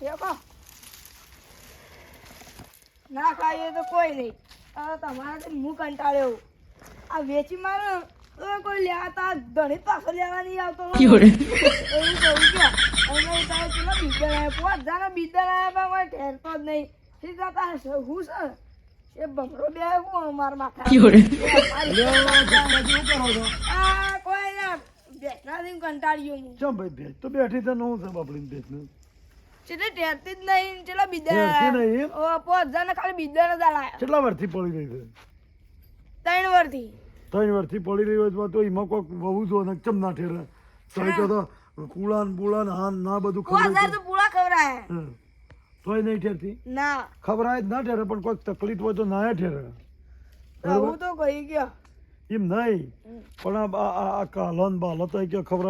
ઠેકો ના ખાઈએ તો કોઈ નહીં. હવે તમારાથી હું કંટાળ્યો આ વેચી મારો તો કોઈ લેવા તા ધણી પાછો લેવા નહીં આવતો. એવું કહું કે અમે તારે પેલા બીજા લાયા. પાંચ જાણે બીજા લાયા પણ કોઈ ઠેરતો જ નહીં. સીધા તારે શું છે એ બમરો બે હું મારા માથા? આ કોઈ ના બેઠાથી કંટાળ્યો હું ચમ ભાઈ ભેજ તો બેઠી તો નવું છે બાપડી ભેજનું ચેટલે ટેરતી જ નહીં ચેટલા બીજા. નહીં? પોત ખાલી બીજા ને દાડા. કેટલા વર્ષથી પડી રહી છે? ત્રણ વર્ષથી. ત્રણ વર્ષથી પડી રહી હોય તો એમાં કોઈક બહુ જો ને ચમ ના ઠેરે તો તો તો કુળાન બુળાન હાન ના બધું ખબર તો તોય નહીં ઠેરતી? ના. ખબરાય જ ના ઠેરે પણ કોઈક તકલીફ હોય તો ના ઠેરે. હું તો કહી ગયો. એમ નહીં પણ આ કાલન બાલત કે ખબર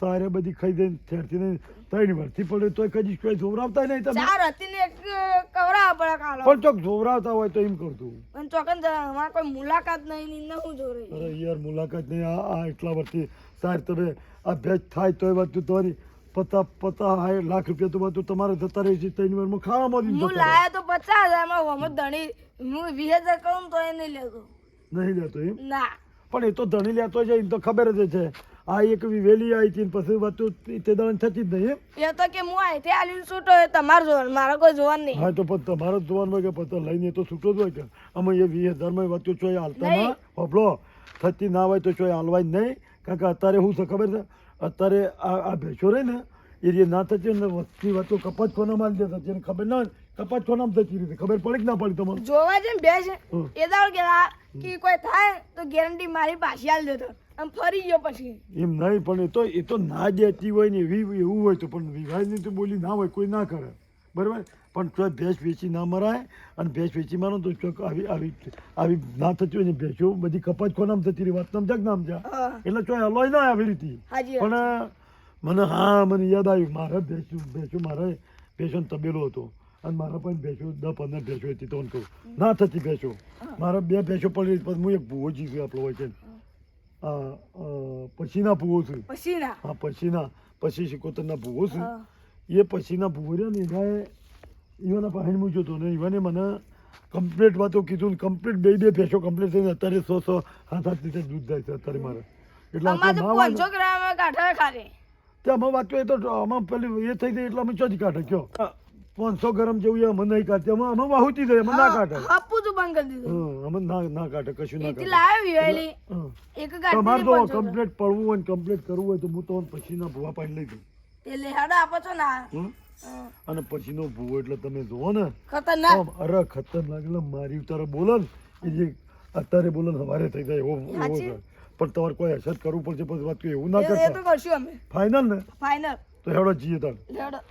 સારે બધી ખાઈ દઈને ઠેરથી નહીં ત્રણ વર્ષથી પડે તોય કદી કોઈ જોવરાવતા નહીં તમે ચાર હતી ને એક કવડાવવા પડે કાલો પણ ચોક જોવરાવતા હોય તો એમ કરતું પણ ચોકન અમારે કોઈ મુલાકાત નહીં ને હું જોઈ અરે યાર મુલાકાત નહીં આ આ એટલા વર્ષથી સાહેબ તમે આ ભેજ થાય તોય વાત તમારી પતા પતા હાય લાખ રૂપિયા તો બધું તમારે જતા રહે છે ત્રણ વર્ષમાં ખાવામાં મળી હું લાયા તો પચાસ હજારમાં વમત ધણી હું વીસ હજાર કહું તો એ નહીં લેતો. નહીં લેતો એમ? ના. પણ એ તો ધણી લેતો છે એમ તો ખબર જ છે. આ એક વેલી આવી હતી પછી વાતું તે દાડે થતી જ નહીં એ તો કે હું અહીંથી આલીને છૂટો એ તમારો જોવાનું મારો કોઈ જોવાનું નહીં. હા તો પણ તમારો જોવાનું હોય કે પતા લઈને તો છૂટો જ હોય કે. અમે એ વીસ હજારમાં વાતું ચોય હાલતા ના? નહીં. થતી ના હોય તો ચોય હાલવાય નહીં. કારણ કે અત્યારે શું છે ખબર છે? અત્યારે આ આ ભેંસો રહી ને એ રીતે ના થતી ને વસ્તી વાતો કપાત ખોનામાં જ દેતા જેને ખબર ના હોય કપાત ખોનામાં થતી રીતે ખબર પડી કે ના પડી તમારે? જોવા છે બે છે. એ દાળ કેલા કે કોઈ થાય તો ગેરંટી મારી પાછી આલ દેતો. આમ ફરી ગયો પછી. એમ નહીં પણ એ તો એ તો ના દેતી હોય ને એવી એવું હોય તો પણ વિવાહની તો બોલી ના હોય કોઈ ના કરે. બરાબર? પણ તો ભેંસ વેચી ના મરાય અને ભેંસ વેચી મારો તો ચોક આવી આવી આવી ના થતી હોય ને ભેંસો. બધી કપાત ખોનામ થતી રહી વાત નામ કે નામ જા એટલે ચોય હલોય ના આવી રીતે. પણ મને હા મને યાદ આવ્યું મારે ભેંસું ભેંસું મારે ભેંસોનો તબેલો હતો. અને મારા પણ ભેંસો દસ પંદર ભેંસો હતી તો કહું ના થતી ભેંસો. મારા બે ભેંસો પડી પછી હું એક ભૂવો જીવી આપણો હોય છે પછીના ભૂવો છું. હા પછીના પછી શિકોતરના ભૂવો છું. એ પછીના ભૂવો રહ્યા ને એના ઈવાના પાસે હું જોતો ને ઈવાને મને કમ્પ્લીટ વાતો કીધું કમ્પ્લીટ બે બે ભેંસો કમ્પ્લીટ થઈને અત્યારે સો સો સાત સાત લીટર દૂધ જાય છે અત્યારે મારે. એટલે ત્યાં અમે વાંચ્યો એ તો આમાં પેલી એ થઈ ગઈ એટલે અમે ચોથી કાઢે કયો? પાંચસો ગરમ જેવું અમે નહીં કાઢતી. અમે અમે વાહુતી જાય અમે ના કાઢે. તો બંધ કરી દીધું. અમે ના ના કાઢે કશું ના કાઢે. લાવ્યો. એક તમારે ગાડી તો કમ્પ્લીટ પડવું હોય કમ્પ્લીટ કરવું હોય તો હું તો પછીના ભૂવા પાડી લઈ દઉં એટલે હેડો આપો છો ના. અને પછીનો ભૂવો એટલે તમે જોવો ને. ખતરનાક. અરે ખતરનાક એટલે મારી ઉતારે બોલો ને એ જે અત્યારે બોલો ને સવારે થઈ જાય એવો એવો પણ તમારે કોઈ અસર કરવું પડશે પછી વાત એવું ના કરતા. કરશું અમે. ફાઇનલ ને? ફાઇનલ તો હેડો જઈએ તાર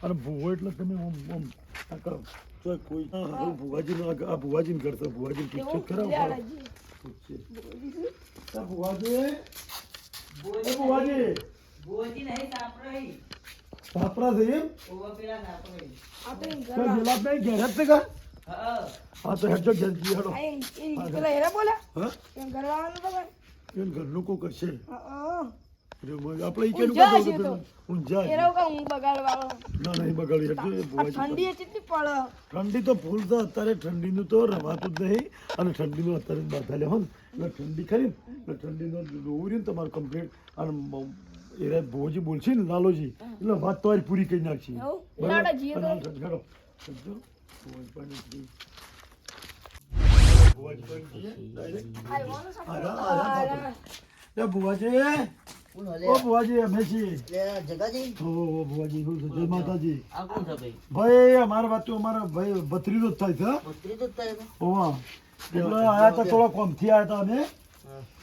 અને ભૂવો એટલે તમે આમ આમ આ કરો. તો કોઈ ભુવાજી આ ભુવાજી ને કરતો ભુવાજી ઠીક. પૂછે આ ભુવાજી. ભુવાજી. ભુવનજી નહીં સાંભળાય. સાપરા છે એમ? ઓવા પેલા સાંભળાય. આ તો ઘેર જ કા? હા. હેડજો ઘેર જઈએ હેડો. આ એમ- એમ પેલા હેરા બોલે. હા? એમ ઘરવાળાનું તો કઈ. ઘરનું હા. આપણે ઈ કેનું કાઢો તો. તો. અત્યારે ઊંઝા બગાડવાળો. ના બગાડી ઠંડી નું કેટલી પડે ઠંડી તો ફૂલ તો અત્યારે ઠંડીનું તો રવાતું જ નહીં અને ઠંડીનું અત્યારે બાધા લે હોન એટલે ઠંડી ખરી ને? એટલે રોવું રહ્યું તમારું કમ્પ્લીટ અને ભોજી બોલશે ને લાલોજી એટલે વાત તો પૂરી કરી નાખશે? જીએ તો. ભુવાજી ભુવાજી ને ભુવાજી હલે? ઓ ભુવાજી અમે છીએ. જગાજી? ઓ ભુવાજી શું જય માતાજી. આ કોણ છે ભાઈ? ભાઈ અમારા વાત તો અમારા ભાઈ ભત્રીજો જ થાય છે ઓ તો જ થાય ઓવા એટલે આયા તા થોડા કોમથી આયા તા અમે.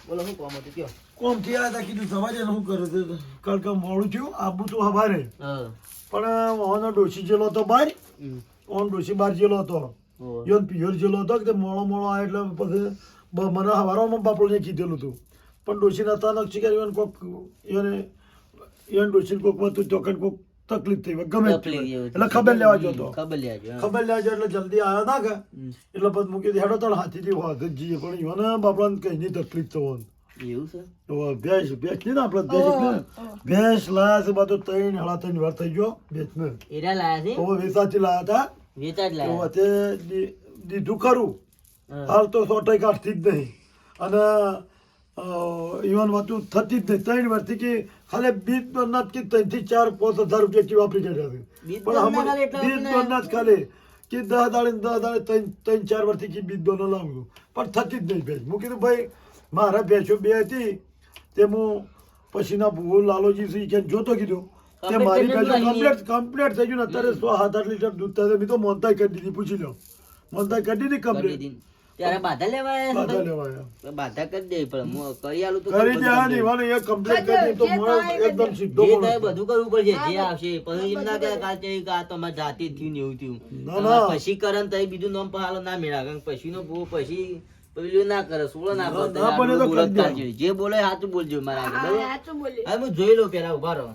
બોલો શું કોમ હતું? કયો. કોમથી આયા તા કીધું સવારે શું કરે છે? કારણ કે મોડું થયું આબુ તો હવારે. હા. પણ ઓનો ડોસી જેલો હતો બહાર. ઓન ડોસી બહાર જેલો હતો. યોન પિયર જેલો હતો કે તે મોળો મોળો આયો એટલે પછી બ- મને હવારોમાં બાપડને કીધેલું હતું. પણ ડોસીને અચાનક શિકાર યોન કોક એને યોન ડોસી કોક હતું ચોકન કોક તકલીફ થઈ ગમે તે એટલે ખબર લેવા જતો. ખબર લેવા જો, ખબર લેવા જો એટલે જલ્દી આવ્યો ના કે એટલે પછી મૂકી દે હેડો તાર હાથીથી જ જઈએ પણ ઈવને બાપડાને કઈ નહીં તકલીફ થવાની. એવું છે? તો ભેંસ ભેંસ નહીં ને આપણે ભેંસ લાયા છે બધું ત્રણ હળા ત્રણ વાર થઈ ગયો ભેંસ ને એરા લાયા છે? તો વેસાથી લાયા હતા. તો દીધું ખરું. હાલ તો સો ટકા જ નહીં. અને ઇવન વાતું થતી જ નહીં. ત્રણ વર્ષથી કે ખાલી બીજ દોરના જ કે ત્રણથી ચાર પાંચ હજાર રૂપિયા કેવા વાપરી ગયા છે. પણ દોરના હમણાં બીજ દોરના જ ખાલી કે દસ દાડે દસ દાડે ત્રણ ત્રણ ચાર વર્ષથી કે બીજ દોનો લાવું છું. પણ થતી જ નહીં ભેંસ હું કીધું ભાઈ મારા ભેંસો બે હતી. તે હું પછીના ભૂવો લાલોજી છે કે જોતો કીધું. તે મારી ભેંસો કમ્પ્લીટ કમ્પ્લીટ થઈ ગયું અત્યારે સો સાત આઠ લીટર દૂધ થાય મેં તો મોનતા કરી દીધી. પૂછી લો. મોનતા કરી દીધી કમ્પ્લીટ. ત્યારે બાધા લેવાય બાધા લેવાય. બાધા કરી દે પણ હું કરી આલું તો કરી દે હા મને એક કમ્પ્લીટ કરી દે તો એ એકદમ સીધો જે. થાય બધું કરવું પડશે જે આવશે. પછી એમ ના કે કાલ ચડી કે આ તો અમારે જાતે થયું ને એવું થયું. ના, ના. પછી કરન તઈ બીજું નામ પહાલો ના મેળા કારણ પછી નો ભૂવો પછી પેલું ના કરે સોળો ના કરે. ના, પણ એ તો કરી દે. જે બોલે સાચું બોલજો મારા આગળ. હવે હું જોઈ લઉં પેલા ઊભા રહો.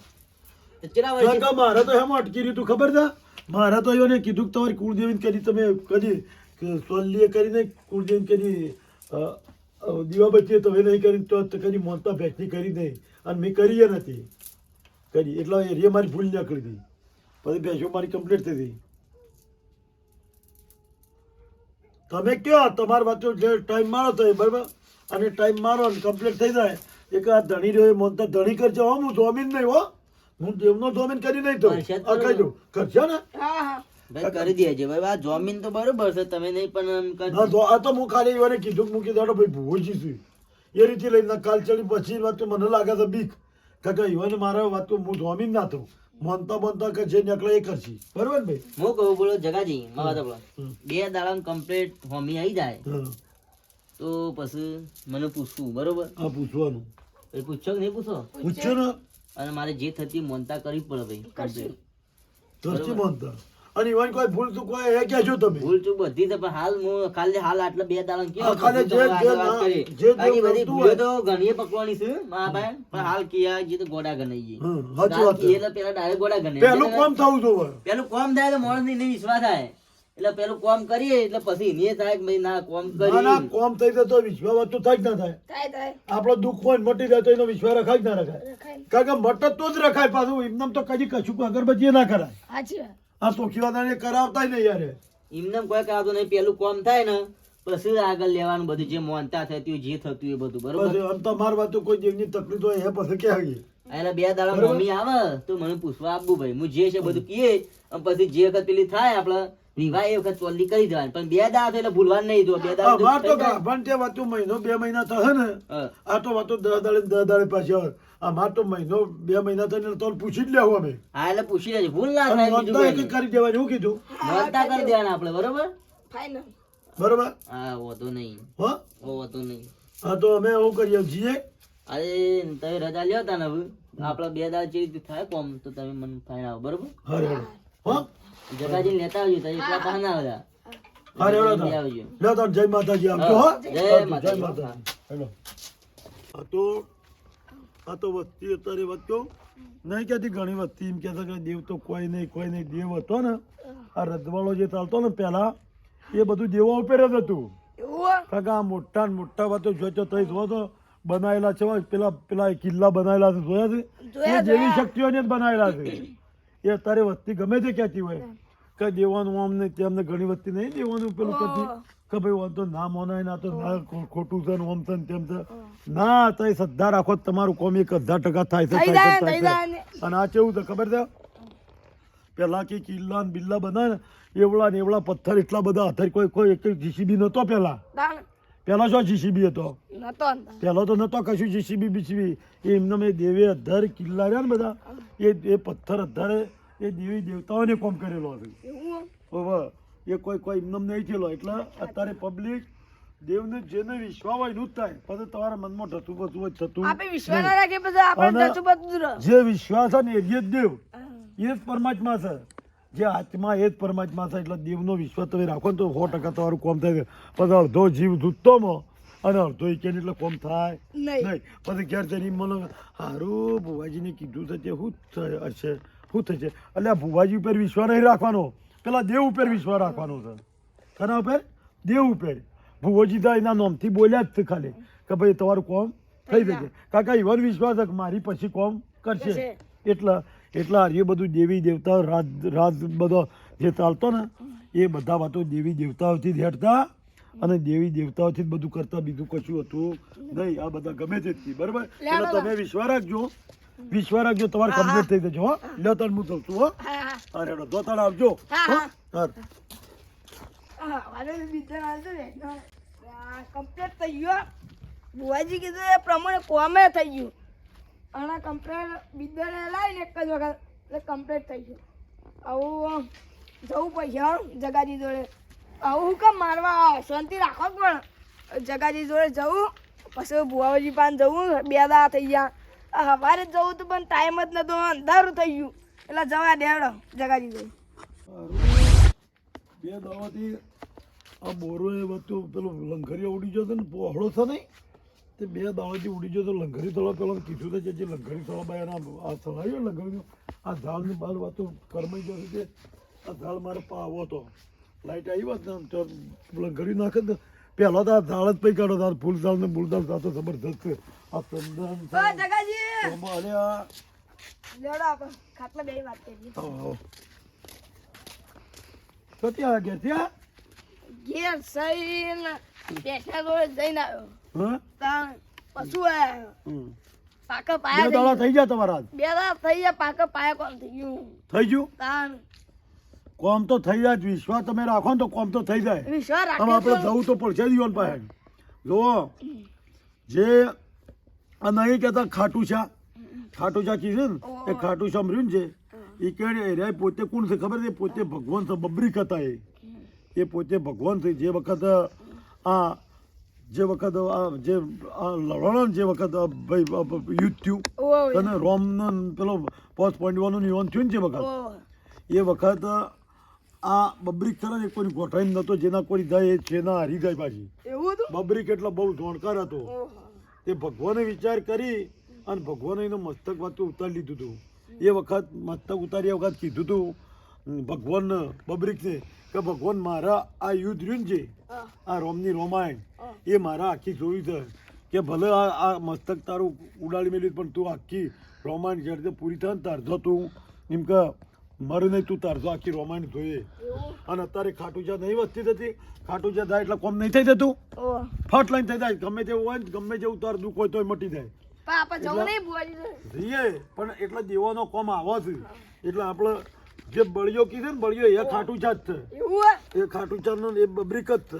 તો મારે તો હેમાં અટકી રહ્યું તું ખબર છે? મારે તો એને કીધું કે તમારી કુળદેવી કરી તમે કરી કે સોલ્લીએ કરીને કુળદેવી કરી દીવાબત્તીએ તમે નહીં કરી તો કરી મોનતા ભેટની કરી નહીં. અને મેં કરીએ નથી. કરી એટલા એ મારી ભૂલ નીકળી હતી પછી ભેંસો મારી કમ્પ્લીટ થઈ હતી તમે કહો તમારી વાતો જે ટાઈમ મારો તો એ બરાબર? અને ટાઈમ મારો અને કમ્પ્લીટ થઈ જાય. એક આ ધણી રહ્યો એ મોનતા ધણી કરજો. હો હું જોમીન નહીં હો. હું દેવનો જોમીન કરી નહીં તો. આ કરશે ને. હા હા. ભાઈ કરી દેજે. ભાઈ આ જોમીન તો બરોબર છે તમે નહીં પણ એમ કરજો. તો આ તો હું ખાલી એને કીધું મૂકી દેડો ભાઈ ભૂવોજી છું એ રીતે લઈને કાલ ચડી પછી વાત તો મને લાગે છે બીક. કાકા ઈવન મારા વાત તો હું જોમીન ના થઉં મનતા બનતા કે જે નીકળે એ કરશી. બરોબર ને ભાઈ? હું કહું બોલો જગાજી મારા તો બોલો. બે દાડા કમ્પ્લીટ હોમી આવી જાય. તો પછી મને પૂછવું બરોબર? હા પૂછવાનું. એ પૂછો કે નહીં પૂછો? પૂછ્યો ને. અને મારે જે થતી મોનતા કરવી પડે ભાઈ complete. કરશી મોનતા. અને ઈવન કોઈ ભૂલ ચૂક હોય એ કહેજો તમે? ભૂલ ચૂક બધી છે પણ હાલ હું ખાલી હાલ આટલા બે દાડા કેવો કાલે જે- જે. જે બધી ભૂલો તો ઘણીએ પકવાની છે ભાઈ પણ હાલ કિયા જે તો ગોડા ગણાઈ ગઈ. હમ, સાચી વાત. એટલે પેલા ડાયરેક્ટ ગોડા ગણે પેલું કોમ થવું જોવે પેલું કોમ થાય તો મોણની વિશ્વાસ થાય. એટલે પેલું કોમ કરીએ એટલે પછી એને થાય કે ના કોમ કરી ના કોમ થઈ જાય તો વિશ્વાસ તો થાય જ ના થાય. થાય થાય. આપણો દુઃખ હોય મટી જાય તો એનો વિશ્વાસ રખાય જ ના રખાય. રખાય. કારણ કે મટત તો જ રખાય પાછું. એમને તો કદી કશું અગરબત્તી ના કરાય. સાચી વાત. આ સોખીવાદાને કરાવતા નહીં યાર એમને કોઈ કરાવતો નહીં પેલું કોમ થાય ને પછી આગળ લેવાનું બધું જે મોનતા થતી જે થતું એ બધું બરોબર? આમ તો માર વાતો કોઈ જીવની તકલીફ હોય એ પછી કે આવી એટલે બે દાડા મમ્મી આવે તો મને પૂછવા આપવું ભાઈ હું જે છે બધું કીએ અને પછી જે વખત પેલી થાય આપડે વિવાહ એ વખત ચોલ્લી કરી દેવાની. પણ બે દાડા એટલે ભૂલવાનું નહીં જો બે દાડા પણ તે વાતો મહિનો બે મહિના થશે ને આ તો વાતો દસ દાડે દસ દાડે પાછી આવે. આ તો મહિનો બે મહિના થઈને તો પૂછી જ લેવું અમે. હા એટલે પૂછી લેજો. ભૂલ ના થાય બીજું નોંધતા કોઈ એક કરી દેવાની હું કીધું? નોંધતા કરી દેવાના આપણે બરોબર? ફાઇનલ બરોબર? હા વાંધો નહીં. હો? વાંધો નહીં. હા તો અમે એવું કરીએ જીએ? અરે તમે રજા લ્યો તા ને આપણે બે દાડા જે રીતે થાય કોમ તો તમે મને ફાઈન આવો બરોબર? હરે હો? જગાજી લેતા આવજો તો એકલા પાછા ના આવતા હરે આવજો. લે તો જય માતાજી આવજો હો જય જય માતાજી. હેલો. તો આ તો વસ્તી અત્યારે વધતો નહીં કહેતી ઘણી વસ્તી એમ કહેતા કે દેવ તો કોઈ નહીં કોઈ નહીં. દેવ હતો ને આ રજવાડો જે ચાલતો ને પહેલા એ બધું દેવા ઉપર જ હતું. એવું કારણ કે આ મોટા ને મોટા વાતો જોજો તો જોવો તો બનાવેલા છે પેલા પેલા કિલ્લા બનાવેલા છે જોયા છે? જેવી. શક્તિઓને જ બનાવેલા છે. એ અત્યારે વસ્તી ગમે તે કહેતી હોય. કે દેવાનું અમને તેમને ઘણી વસ્તી નહીં દેવાનું પેલું કહેતી કે ભાઈ તો ના મોનાય ના તો ના ખોટું છે ને છે ને તેમ છે. ના તો એ શ્રદ્ધા રાખો તમારું કોમ એક હજાર ટકા થાય છે. અને આ કેવું છે ખબર છે? પેલા કે કિલ્લા ને બિલ્લા બધા ને એવડા ને એવડા પથ્થર એટલા બધા હતા કોઈ કોઈ એક જીસીબી નતો પેલા. પેલા શું જીસીબી હતો? પેલો તો નતો કશું જીસીબી બીસીબી એમને મેં દેવે અધર કિલ્લા રહ્યા ને બધા એ એ પથ્થર અધરે એ દેવી દેવતાઓને કોમ કરેલો હતો. હવે એ કોઈ કોઈ એમને નહીં થયેલો. એટલે અત્યારે પબ્લિક દેવને જેને વિશ્વાસ હોય એનું જ થાય. પછી તમારા મનમાં ઢતું બધું હોય થતું આપણે વિશ્વાસ ના બધું જે વિશ્વાસ છે ને એ જ દેવ. એ જ પરમાત્મા છે. જે આત્મા એ જ પરમાત્મા છે. એટલે દેવનો વિશ્વાસ તમે રાખો ને તો સો ટકા તમારું કોમ થાય પછી અડધો જીવ ધૂતોમાં અને અડધો ઈકેન એટલે કોમ થાય નહીં. પછી ઘેર જઈને મને હારું ભુવાજીને કીધું છે તે શું થાય હશે. શું થશે એટલે આ ભુવાજી ઉપર વિશ્વાસ નહીં રાખવાનો. પેલા દેવ ઉપર વિશ્વાસ રાખવાનો છે. કોના ઉપર? દેવ ઉપર. ભુવાજી તો એના નોમથી બોલ્યા જ છે ખાલી. કે ભાઈ તમારું કોમ થઈ જશે. કાકા ઈવન વિશ્વાસ મારી પછી કોમ કરશે. એટલા એટલે એ બધું દેવી દેવતા રાજ રાજ બધો જે ચાલતો ને એ બધા વાતો દેવી દેવતાઓથી જ હેઠતા અને દેવી દેવતાઓથી જ બધું કરતા. બીજું કશું હતું નહીં. આ બધા ગમે તે બરાબર? એટલે તમે વિશ્વાસ રાખજો. વિશ્વાસ રાખજો તમારે કમ્પ્લીટ થઈ જજો હો. લ્યો તાર હું જઉં છું હો. દો તાર આવજો કમ્પ્લીટ થઈ ગયો બુવાજી કીધું એ પ્રમાણે કોમે થઈ ગયું. અને કમ્પ્લેટ બિદ્યાને લાવીને એક જ વખત એટલે કમ્પ્લીટ થઈ ગયું. આવું જવું પૈસા જગાજી જોડે. આવું હું કેમ મારવા શાંતિ રાખો પણ. જગાજી જોડે જવું પછી ભુવાજી પાન જવું બે દા થઈ ગયા. સવારે જવું તો પણ ટાઈમ જ નતો, અંધારું થઈ ગયું. એટલે જવા દેડો જગાજી જોડે બે દવાથી આ બોરો એ વસ્તુ પેલું લંઘરિયા ઉડી જતો ને, પહોળો છે નહીં, તે બે દવાથી ઉડી જતો લંઘરી થોડા પેલા કીધું તો જે લંઘરી થોડા બાય આ ચલાવ્યો લંઘરીનું, આ ઝાડની બાર વાતો કરમાઈ જશે છે આ ઝાડ મારે પાવો હતો. લાઇટ આવી વાત ને, તો લંઘરી નાખે ને પહેલાં તો આ ઝાડ જ પૈ કાઢો ફૂલ ઝાડ ને ફૂલ ઝાડ સાથે જબરદસ્ત બે ઘેર સહીને બેઠા જોડે જઈને આવ્યો. પશુ આવ્યો. હમ. પાકા બે પાયા દાડા થઈ ગયા તમારા બે દાડા થઈ ગયા પાકા પાયા કોણ થઈ ગયું? થઈ ગયું? તાણ કોમ તો થઈ જાય જ. વિશ્વાસ તમે રાખો ને તો કોમ તો થઈ જાય. વિશ્વાસ રાખો આપણે જવું તો પડશે દીવાન પાસે. જુઓ જે આ નહીં કહેતા ખાટુશા. ખાટુશા કીધું ને એ ખાટુશા રહ્યું ને છે એ કેડે રે પોતે કોણ છે ખબર છે? પોતે ભગવાન છે બબરી હતા એ. એ પોતે ભગવાન છે. જે વખત આ જે વખત આ જે આ લડવાનો જે વખત ભાઈ યુદ્ધ થયું અને રોમનો પેલો પોસ્ટ પોઈન્ટ યુવાન થયું ને જે વખત એ વખત આ બબરીક ખરા ને કોઈ ગોઠાઈ નતો જેના કોઈ જાય એ છે ના હરી જાય પાછી. બબરીક એટલે બહુ જોણકાર હતો. તે ભગવાને વિચાર કરી અને ભગવાને એનું મસ્તક વાતું ઉતારી લીધું હતું. એ વખત મસ્તક ઉતાર્યા વખત કીધું હતું ભગવાન બબ્રિકને કે ભગવાન મારા આ યુદ્ધ રહ્યું છે આ રોમની રોમાયણ એ મારા આખી જોયું છે. કે ભલે આ આ મસ્તક તારું ઉડાડી મેળ્યું પણ તું આખી રોમાયણ જ્યારે પૂરી થાય ને તારજો તું એમ કે મરે નહીં તું તારજો આખી રોમાયણ જોઈએ. અને અત્યારે ખાટુજા નહીં વધતી થતી. ખાટુજા થાય એટલે કોમ નહીં થઈ જતું. ફટ લઈને થઈ જાય. ગમે તેવું હોય ને ગમે જેવું તાર દુઃખ હોય તોય મટી જાય. જઈએ પણ એટલા દેવાનો કોમ આવો છે. એટલે આપણે જે બળિયો કીધે ને બળિયો એ ખાટુજા જ છે. એ? એ ખાટુચાનો એ બબ્રિક જ છે.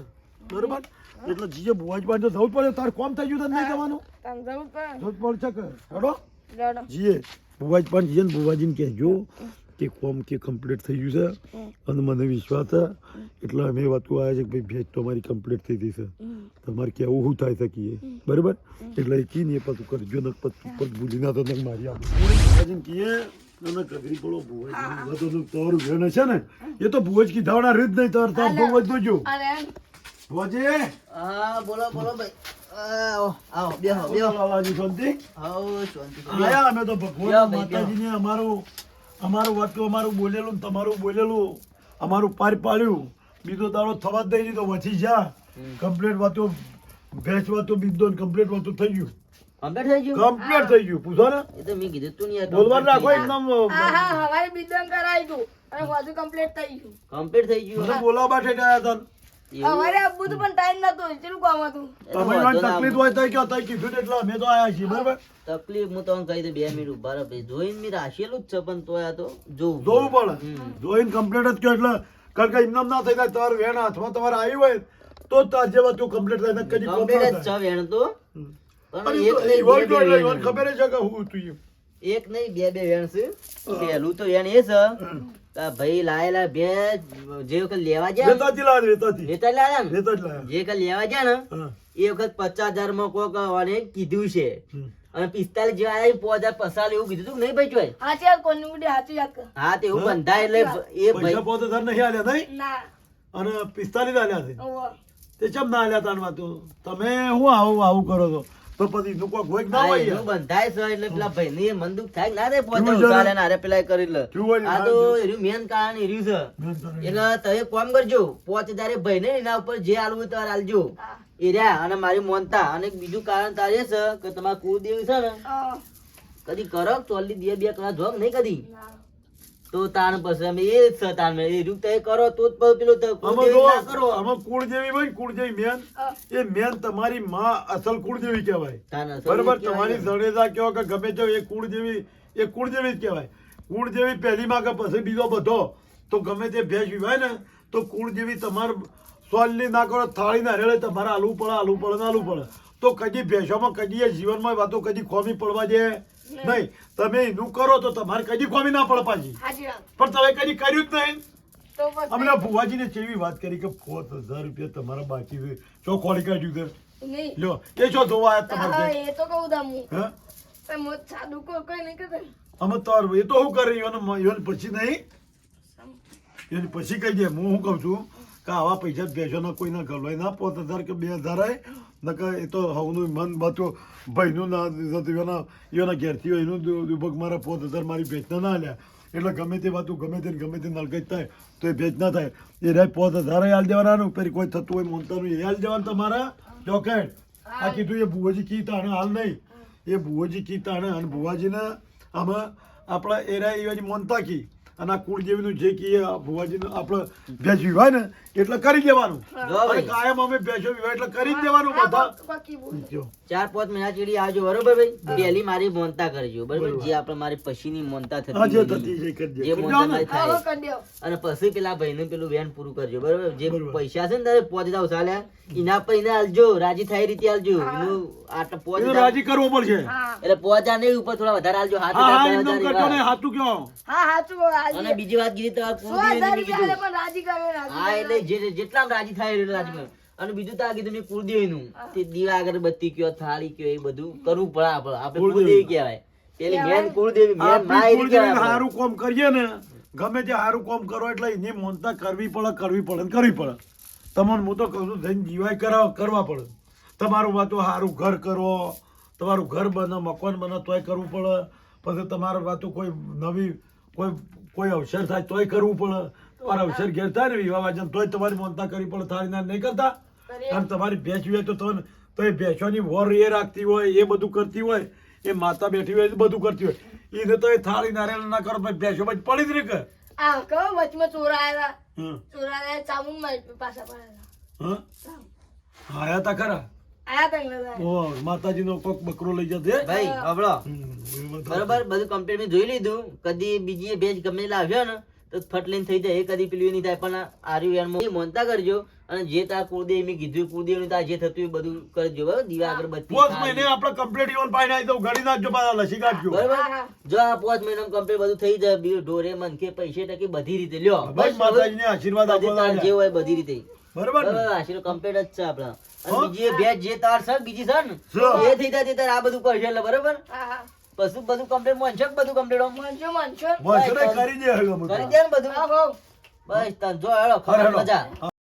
બરોબર? એટલે જીએ બુવાજ બાજુ જવું પડે. તાર કોમ થઈ ગયું તને નહીં જવાનું જવું પડે. જવું પડશે કે? હેડો. જીએ. બુવાજ પણ જીએ ને ભુવાજીને કહેજો. કે કોમ કે કમ્પ્લીટ થઈ ગયું છે. અને મને વિશ્વાસ છે. એટલે અમે વાતો આવ્યા છે કે ભાઈ ભેજ તો અમારી કમ્પ્લીટ થઈ ગઈ છે તમારે કેવું શું થાય શકીએ? બરાબર? એટલે એ કીને પાછું કરજો ને પછી ઉપર ભૂલી ના તો તમે મારી આપો કીએ અને ગગરી પડો ભુવાજી તો તમારું ઘેર છે ને એ તો ભુવાજ કીધાવાના રીત નહીં તાર તાર ભુવાજ જોજો અરે હા બોલો બોલો ભાઈ. આવો આવો બેહો બેહો. શાંતિ. આવો શાંતિ. અમે તો ભગવાન માતાજીને અમારું અમારું વાટલું અમારું બોલેલું તમારું બોલેલું. અમારું પાર પાડ્યું. બીજો દાડો થવા જ દઈ દીધો વચી જા. કમ્પ્લીટ વાતો ભેંસ વાતો બીજો કમ્પ્લીટ વાતો થઈ ગયું. કમ્પ્લીટ થઈ ગયું? કમ્પ્લીટ થઈ ગયું. પૂછો ને. એ તો મેં કીધું તું યાર બોલવાનું રાખો એકદમ હા હા હવારે બીજું કરાવી દઉં અને બધું કમ્પ્લીટ થઈ ગયું. કમ્પ્લીટ થઈ ગયું. બોલાવા માટે ગયા હતા. એવું? હવારે આવવું પણ ટાઈમ નતો એટલું કામ હતું? તમે વાંધો તકલીફ હોય તો કયો તઈ કીધું એટલે અમે તો આયા છીએ બરાબર? તકલીફ હું તમને કહી દઉં બે મિનિટ ઊભા રહો ભાઈ. જોઈને મેં રાખેલું જ છે પણ તોય આ તો જોવું જોવું પડે. હમ. કમ્પ્લીટ જ કયો એટલે કારણ કે એમનામ ના થઈ જાય તમારે વેણ હાથમાં તમારે આવી હોય તો જ તાર જેવા તું કમ્પ્લીટ થાય ને કદી કોમ કમ્પ્લીટ જ વેણ તો. પણ એક તો નહીં બે બે વેણ ખબર છે કે હું તું એક નહીં બે બે વેણ છે. પહેલું તો વેણ એ છે. ભાઈ લાયેલા બે જે વખત લેવા ગયા લેતા લાયા જે. વખત લેવા ગયા ને એ વખત પચાસ હજારમાં કોક અને કીધું છે. અને પિસ્તાલીસ જેવા આવ્યા પોચ હજાર પસાર એવું કીધું તું નહીં ભાઈ ચોય સાચી વાત કોની ઉડી સાચી વાત હા તે એવું હા? બંધાય એટલે એ પૈસા ભાઈ પોચ હજાર નહીં આલ્યા નહીં ના. અને પિસ્તાલીસ આલ્યા છે તે ચમ ના આલ્યા તાન વાતું? તમે હું આવું આવું કરો છો? તો પછી એનું કોઈ ગોઈક ના હોય એનું બંધાય છે એટલે પેલા ભાઈને એ મન દુઃખ થાય ના રે પોતે કેવું ના રે પેલા કરી લે. આ તો એનું મેન કારણ એર્યું છે. એટલે તમે કોમ કરજો. પોચ ભાઈ ને એના ઉપર જે આલવું હોય તારે આલજો હા. એ રહ્યા અને મારી મોનતા. અને બીજું કારણ તારે છે કે તમારા કુળદેવી છે ને કદી કરો ચોલી બે બે કલાક જોગ નહીં કદી? ના. તો તાણ પછી અમે એ જ છે તાણ. એ રૂપ તમે કરો તો જ પેલું તો ના કરો. આમાં કુળ જેવી હોય કુળ જેવી મેન એ મેન તમારી માં અસલ કુળ જેવી કહેવાય બરોબર? તમારી ને. જડેજા કહો કે ગમે છે એ કુળ જેવી એ કુળ જેવી જ કહેવાય. કુળ જેવી પહેલી માં કે પછી બીજો બધો. તો ગમે તે ભેજ વિવાય ને તો કુળ જેવી તમારે સોલની ના કરો થાળી ના રેડે તમારે આલવું પડે આલવું પડે ને આલવું પડે. તો કદી ભેંસોમાં કદી એ જીવનમાં વાતો કદી ખોમી પડવા દે. નહીં તમે એનું કરો તો તમારે કદી ખોમી ના પડે પાછી. પણ તમે કદી કર્યું જ નહીં. અમને ભુવાજીને કેવી વાત કરી કે પોત હજાર રૂપિયા તમારા બાકી ચો ખોલી કાઢ્યું કે. લ્યો એ શું ધોવા તમારે એ તો કહું તાર હું. હા? તમે સાદું કોઈ કોઈ નહીં કરતા. અમે તો એ તો હું કરી યોન પછી નહીં. યોન પછી કહી દે હું શું કહું છું? કે આવા પૈસા બેસવાના કોઈ ના ગલોય ના પોત હજાર કે બે હજાર નકર એ તો હવનું મન બાચો ભાઈનું ના એના એના ઘેરથી હોય એનું દુ- દુભક મારા પોત હજાર મારી ભેજના ના લ્યા એટલે ગમે તે વાતું ગમે તે ગમે તે નલગજ થાય તો એ ભેજ ના થાય એ રાય પોત હજાર હાલ દેવાના પેલી કોઈ થતું હોય મોનતાનું એ હાલ દેવાનું તમારા ચોકેટ આ કીધું એ ભુવાજી કી તાણે હાલ નહીં એ ભુવાજી કી તાણે અને ભુવાજીને આમાં આપણા એરા એવાની મોનતા કી અને આ કુળદેવીનું જે કી એ ભુવાજીનું આપણે ભેંસ હોય ને એટલે કરી દેવાનું. કાયમ અમે ભેજો વિવાય એટલે કરી જ દેવાનું બધા. ચાર પાંચ મહિના ચીડી આવજો બરોબર ભાઈ? પહેલી મારી મોનતા કરજો બરોબર? જે આપણે મારી પછીની મોનતા થતી. જે મોનતા અને પછી પેલા ભાઈનું પેલું વેન પૂરું કરજો બરોબર? જે પૈસા છે ને તારે પોચ હજાર ઉછાલ્યા એના પર એને આલજો રાજી થાય રીતે આલજો. એનું આટલા પોચ રાજી કરવો પડશે. એટલે પોચ નહીં ઉપર થોડા વધારે આલજો હાથ કયો? હા અને બીજી વાત કીધી તો હા એટલે જેટલા રાજી થાય રાજી કરે. અને બીજું તો આ કીધું મેં કુળદેવીનું. તે દીવા અગરબત્તી કયો થાળી કયો એ બધું કરવું પડે આપડે આપડે કુળદેવી. કુળદેવી કહેવાય. પેલી મેન કુળદેવી મેન આપણી માં કહેવાય સારું કામ કરીએ ને ગમે તે સારું કામ કરો એટલે એની મોનતા કરવી પડે કરવી પડે કરવી પડે. તમને હું તો કહું છું જઈને જીવાય કરાવ કરવા પડે. તમારું વાતો સારું ઘર કરો તમારું ઘર બને મકાન બને તોય કરવું પડે. પછી તમારું વાતો કોઈ નવી કોઈ કોઈ અવસર થાય તોય કરવું પડે. તમારા અવસર ઘેર થાય ને વિવાહ વાજન તોય તમારી મોનતા કરી પડે થાળી ના નહીં કરતા. અને તમારી ભેંસ હોય તો તમે તો એ ભેંસોની વોર એ રાખતી હોય એ બધું કરતી હોય એ માતા બેઠી હોય બધું કરતી હોય. એને તો એ થાળી નારિયેળ ના કરો પછી ભેંસો પછી પડી જ રહી કે. આ કહો વચમાં ચોર પાછા. હં? આયા તા ખરા? તા ને કોક બકરો લઈ જશે ભાઈ હબળો બધું. બરોબર બધું કમ્પ્લીટ જોઈ લીધું. કદી બીજી ભેજ ગમે લાવ્યો ને તો ફટ લઈને થઈ જાય એ કદી પેલું નહીં થાય પણ આર્યું યાર મોનતા કરજો. અને જે તાર કુળદેવ મેં કીધું કુળદેવી તાર જે થતું એ બધું કરજો બરાબર? દીવા આગળ બધી થાળી. મહિને આપણે કમ્પ્લીટ ઇવન પાઈ નાખી દઉં ગળી નાખજો પાછા લસી કાઢજો. બરોબર. જો આ પાંચ મહિના કમ્પ્લીટ બધું થઈ જાય બીજું ઢોરે મનકે પૈસે ટકે બધી રીતે. લ્યો ભાઈ માતાજીને આશીર્વાદ આપો તાર જે હોય બધી રીતે. બરાબર આશીર્વાદ કમ્પ્લીટ જ છે આપણા. અને બીજી ભેજ જે તાર છે બીજી છે ને એ થઈ જાય તે તાર આ બધું કરશે એટલે બરોબર? હા, પછી બધું કમ્પ્લીટ મોનશે કે બધું કમ્પ્લીટ મનસો. બસ રે, કરી દે કરી દે ને બધું? બસ તાર જો હેડો ખબર મજા?